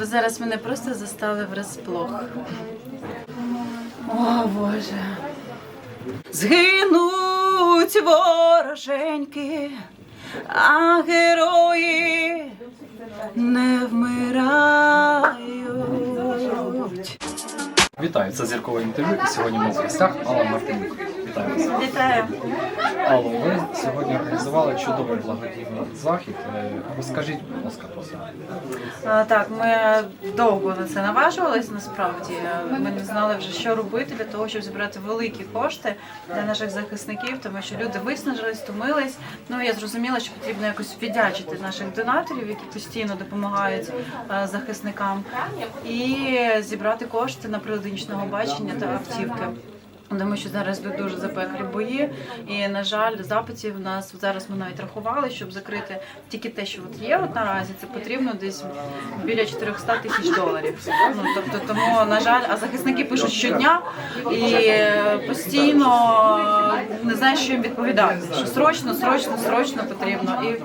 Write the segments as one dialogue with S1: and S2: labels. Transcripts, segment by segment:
S1: Ви зараз мене просто застали врозплох. О, Боже. Згинуть вороженьки, а герої не вмирають.
S2: Вітаю, це зіркове інтерв'ю. Сьогодні нас в гостях Алла Мартинюк. Вітаю. Алло, ви сьогодні організували чудовий благодійний захід. Е, Розкажіть, будь ласка, про це.
S1: Так, ми довго на це наважувалися насправді. Ми не знали вже, що робити для того, щоб зібрати великі кошти для наших захисників, тому що люди виснажились, втомились. Ну я зрозуміла, що потрібно якось віддячити наших донаторів, які постійно допомагають захисникам, і зібрати кошти на прилади бачення та автівки. Тому що зараз йдуть дуже запеклі бої, і на жаль, запитів у нас зараз ми навіть рахували, щоб закрити тільки те, що от є от наразі, це потрібно десь біля 400 тисяч доларів. Ну тобто, тому на жаль, а захисники пишуть щодня і постійно не знають, що їм відповідати. Що срочно, срочно, срочно потрібно. І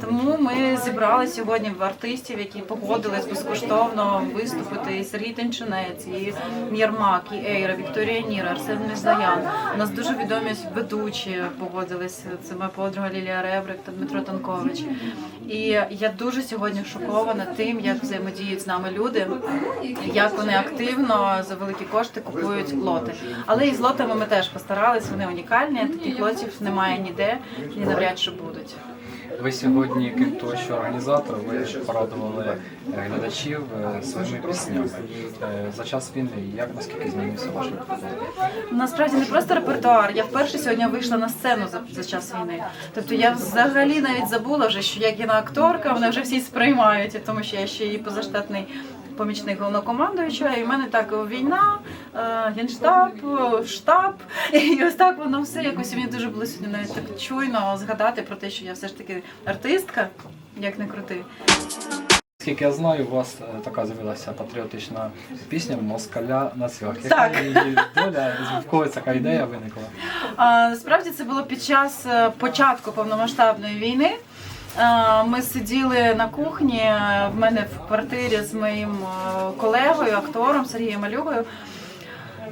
S1: тому ми зібрали сьогодні в артистів, які погодились безкоштовно виступити. І Сергій Тенчинець, і Єрмак, і Ейра, Вікторія Ніра, Арсен Міждаян. У нас дуже відомі ведучі погодились. Це моя подруга Лілія Ребрик та Дмитро Танкович. І я дуже сьогодні шокована тим, як взаємодіють з нами люди, як вони активно за великі кошти купують лоти. Але і з лотами ми теж постарались, вони унікальні. Таких лотів немає ніде і навряд чи будуть.
S2: Ви сьогодні, крім того, що організатор, ви порадували е, глядачів е, своїми піснями. Е, За час війни, як наскільки змінився ваш репертуар?
S1: Насправді не просто репертуар. Я вперше сьогодні вийшла на сцену за, за час війни. Тобто я взагалі навіть забула вже, що я кіноакторка, вони вже всі сприймають, тому що я ще і позаштатний помічник головнокомандуючого. І в мене так війна, е, генштаб, штаб. І ось так воно все якось мені дуже було сьогодні навіть так чуйно згадати про те, що я все ж таки артистка, як не крути.
S2: Наскільки я знаю, у вас е, така з'явилася патріотична пісня Москаля на цвях. Яка її доля? В кого така ідея виникла?
S1: А, Насправді це було під час е, початку повномасштабної війни. А, Ми сиділи на кухні е, в мене в квартирі з моїм е, колегою, актором Сергієм Малюгою.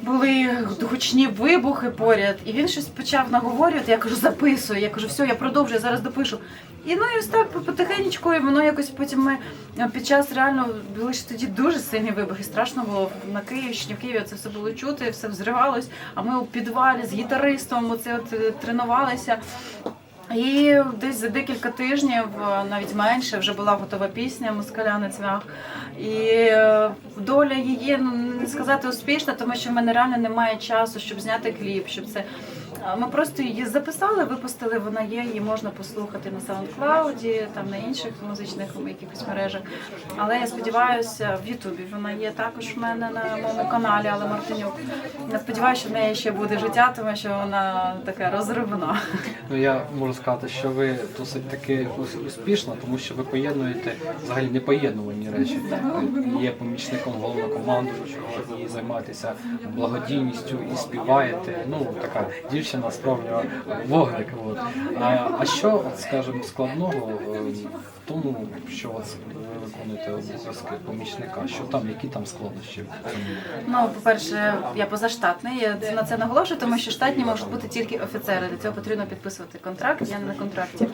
S1: Були гучні вибухи поряд, і він щось почав наговорювати. Я кажу, записую. Я кажу, все, я продовжую, зараз допишу. І ну і ось так потихенечку, і воно якось потім ми е, під час реально були ж тоді дуже сильні вибухи. Страшно було на Київщині, в Києві це все було чути, все взривалось. А ми у підвалі з гітаристом оце от е, тренувалися. І десь за декілька тижнів, е, навіть менше, вже була готова пісня Москаля цвях. І е, доля її ну, не сказати успішна, тому що в мене реально немає часу, щоб зняти кліп, щоб це. Ми просто її записали, випустили. Вона є, її можна послухати на SoundCloud, там на інших музичних якихось мережах. Але я сподіваюся, в Ютубі вона є також в мене на моєму каналі, але Мартинюк. Я сподіваюся, що в неї ще буде життя, тому що вона така розривна.
S2: Ну я можу сказати, що ви досить таки успішна, тому що ви поєднуєте взагалі непоєднувані речі. Є помічником головнокомандуючого і займаєтеся благодійністю і співаєте. Ну така дівчина справжня вогник. От. А, а що, от, скажімо, складного е, в тому, що от ви виконуєте обов'язки помічника? Що там, які там складнощі?
S1: Ну, по-перше, я позаштатний. Я на це наголошую, тому що штатні можуть бути тільки офіцери. Для цього потрібно підписувати контракт. Я не на контракті.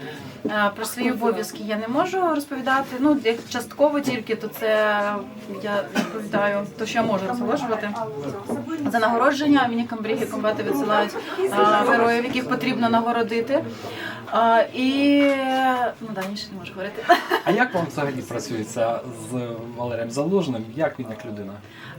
S1: Е, Про свої обов'язки я не можу розповідати. Ну, як частково тільки, то це я відповідаю, то що я можу розголошувати. За нагородження мені камбріги комбати відсилають е, героїв, яких потрібно нагородити. Е, І ну да, ніше не можу говорити.
S2: А як вам взагалі працюється з Валерієм Залужним? Як він як людина?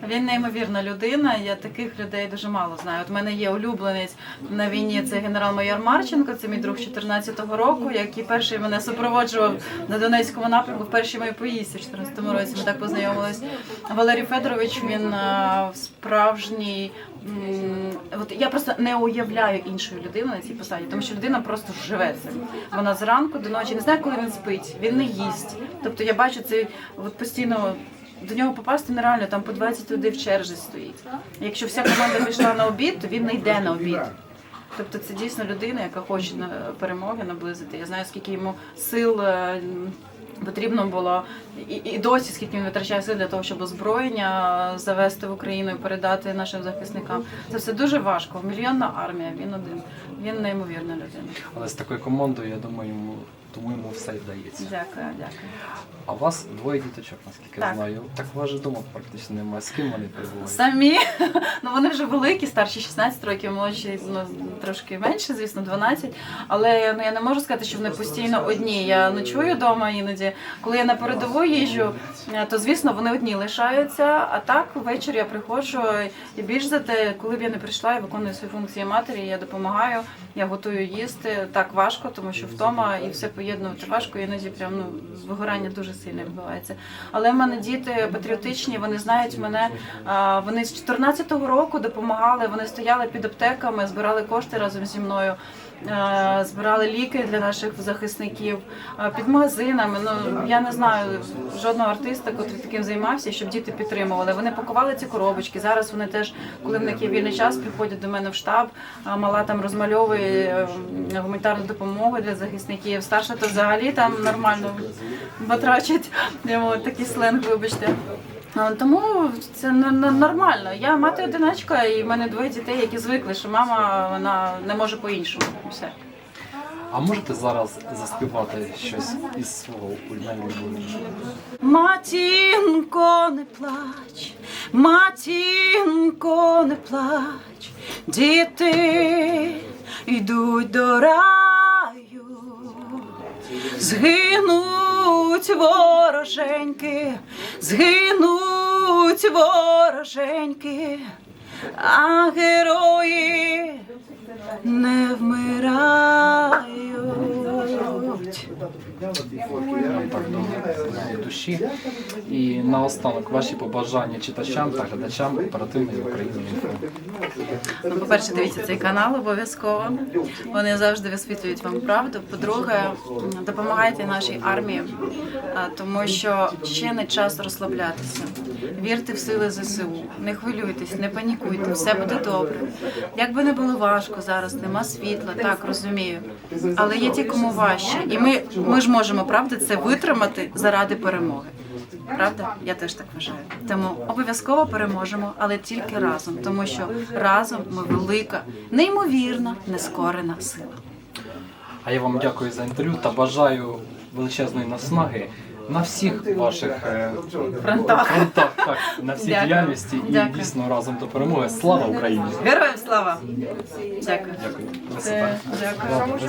S1: Він неймовірна людина. Я таких людей дуже мало знаю. От в мене є улюбленець на війні. Це генерал-майор Марченко. Це мій друг 14-го року, який перший мене супроводжував на Донецькому напрямку в першій моїй поїздці в 14-му році. Ми так познайомились. Валерій Федорович він е, справжній. м, От я просто не уявляю іншої людини на цій посаді, тому що людина просто живе цим. Вона зранку до ночі не знає, коли він спить, він не їсть. Тобто я бачу це от постійно. До нього попасти нереально, там по 20 людей в черзі стоїть. Якщо вся команда пішла на обід, то він не йде на обід. Тобто це дійсно людина, яка хоче перемоги наблизити. Я знаю, скільки йому сил. Потрібно було і, і досі, скільки він витрачає сил для того, щоб озброєння завести в Україну і передати нашим захисникам. Це все дуже важко. Мільйонна армія. Він один. Він неймовірна людина.
S2: Але з такою командою, я думаю, йому тому йому все вдається.
S1: Дякую, дякую.
S2: А у вас двоє діточок, наскільки я знаю. Так у вас же вдома практично немає. З ким вони перебувають?
S1: Самі ну вони вже великі, старші 16 років, молодші ну, трошки менше, звісно, 12. Але ну я не можу сказати, що вони постійно одні. Я ночую вдома іноді. Коли я на передову їжджу, е, то звісно вони одні лишаються. А так ввечері я приходжу і більш за те, коли б я не прийшла, я виконую свої функції матері, я допомагаю, я готую їсти. Так важко, тому що вдома і все поєднувати важко. Іноді прям ну вигорання дуже сильне відбувається. Але в мене діти патріотичні, вони знають мене. Вони з 14-го року допомагали. Вони стояли під аптеками, збирали кошти разом зі мною. Е, Збирали ліки для наших захисників е, під магазинами. Ну я не знаю жодного артиста, який таким займався, щоб діти підтримували. Вони пакували ці коробочки. Зараз вони теж, коли в них є вільний час, приходять до мене в штаб. Мала там розмальовує е, гуманітарну допомогу для захисників. Старша то взагалі там нормально батрачить. Такий сленг, вибачте. А, Тому це нормально. Я мати одиначка, і в мене двоє дітей, які звикли, що мама вона не може по-іншому. Все.
S2: А можете зараз заспівати щось із свого улюбленого?
S1: Матінко, не плач, матінко, не плач, діти йдуть до раю, згинуть вороженьки, згинуть вороженьки, а герої не вмирають.
S2: Нам так до моєї душі. І наостанок ваші побажання читачам та глядачам оперативної України.
S1: Ну, по-перше, дивіться цей канал обов'язково. Вони завжди висвітлюють вам правду. По-друге, допомагайте нашій армії, тому що ще не час розслаблятися. Вірте в сили ЗСУ, не хвилюйтесь, не панікуйте, все буде добре. Як би не було важко зараз, нема світла, так розумію. Але є ті, кому важче. І ми, ми ж можемо, правда, це витримати заради перемоги. Правда? Я теж так вважаю. Тому обов'язково переможемо, але тільки разом, тому що разом ми велика, неймовірна, нескорена сила.
S2: А я вам дякую за інтерв'ю та бажаю величезної наснаги на всіх ваших е,
S1: Фронтах.
S2: фронтах, так, на всій
S1: Дякую.
S2: діяльності і
S1: Дякую.
S2: дійсно разом до перемоги. Слава Україні!
S1: Героям слава! Дякую.
S2: Дякую.
S1: Е. Дякую.